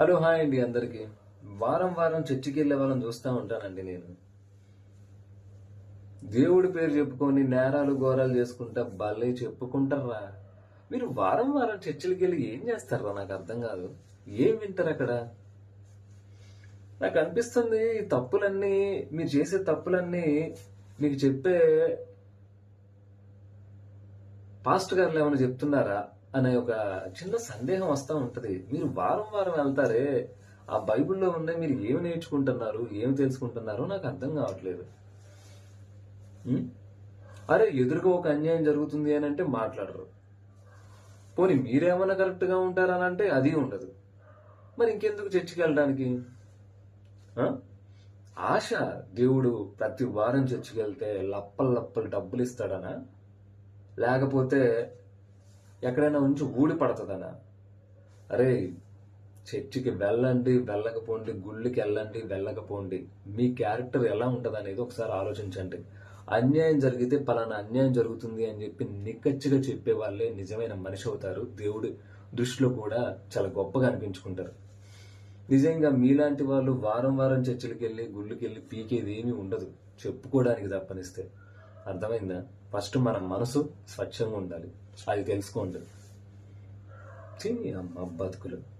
Hello hi అండి అందరికి. వారం వారం చర్చికి వెళ్ళే వాళ్ళని చూస్తూ ఉంటానండి నేను. దేవుడి పేరు చెప్పుకొని నేరాలు ఘోరాలు చేసుకుంటా భలే చెప్పుకుంటారా? మీరు వారం వారం చర్చిలకి వెళ్ళి ఏం చేస్తారా? నాకు అర్థం కాదు. ఏం వింటారు అక్కడ? నాకు అనిపిస్తుంది ఈ తప్పులన్నీ మీరు చేసే తప్పులన్నీ మీకు చెప్పే పాస్ట్ గారు ఏమైనా చెప్తున్నారా? అనే ఒక చిన్న సందేహం వస్తూ ఉంటది. మీరు వారం వారం వెళ్తారే ఆ బైబిల్లో ఉండే మీరు ఏమి నేర్చుకుంటున్నారు ఏమి తెలుసుకుంటున్నారో నాకు అర్థం కావట్లేదు. అరే ఎదురుగా ఒక అన్యాయం జరుగుతుంది అని అంటే మాట్లాడరు. పోనీ మీరేమన్నా కరెక్ట్గా ఉంటారని అంటే అది ఉండదు. మరి ఇంకెందుకు చర్చికి వెళ్ళడానికి? ఆశ దేవుడు ప్రతి వారం చర్చికి వెళ్తే లప్పలు లప్పలు డబ్బులు ఇస్తాడనా? లేకపోతే ఎక్కడైనా ఉంచి ఊడి పడుతుందనా అరే చర్చికి వెళ్ళండి వెళ్ళకపోండి గుళ్ళకి వెళ్ళండి వెళ్ళకపోండి. మీ క్యారెక్టర్ ఎలా ఉంటుంది అనేది ఒకసారి ఆలోచించండి. అన్యాయం జరిగితే పలానా అన్యాయం జరుగుతుంది అని చెప్పి నిక్కచ్చిగా చెప్పే వాళ్ళే నిజమైన మనిషి అవుతారు. దేవుడి దృష్టిలో కూడా చాలా గొప్పగా అనిపించుకుంటారు. నిజంగా మీలాంటి వాళ్ళు వారం వారం చర్చిలకి వెళ్ళి గుళ్ళకి వెళ్ళి పీకేది ఏమీ ఉండదు. చెప్పుకోవడానికి తప్పనిస్తే. అర్థమైందా? ఫస్ట్ మన మనసు స్వచ్ఛంగా ఉండాలి. అది తెలుసుకోండి. అమ్మ బతుకులు.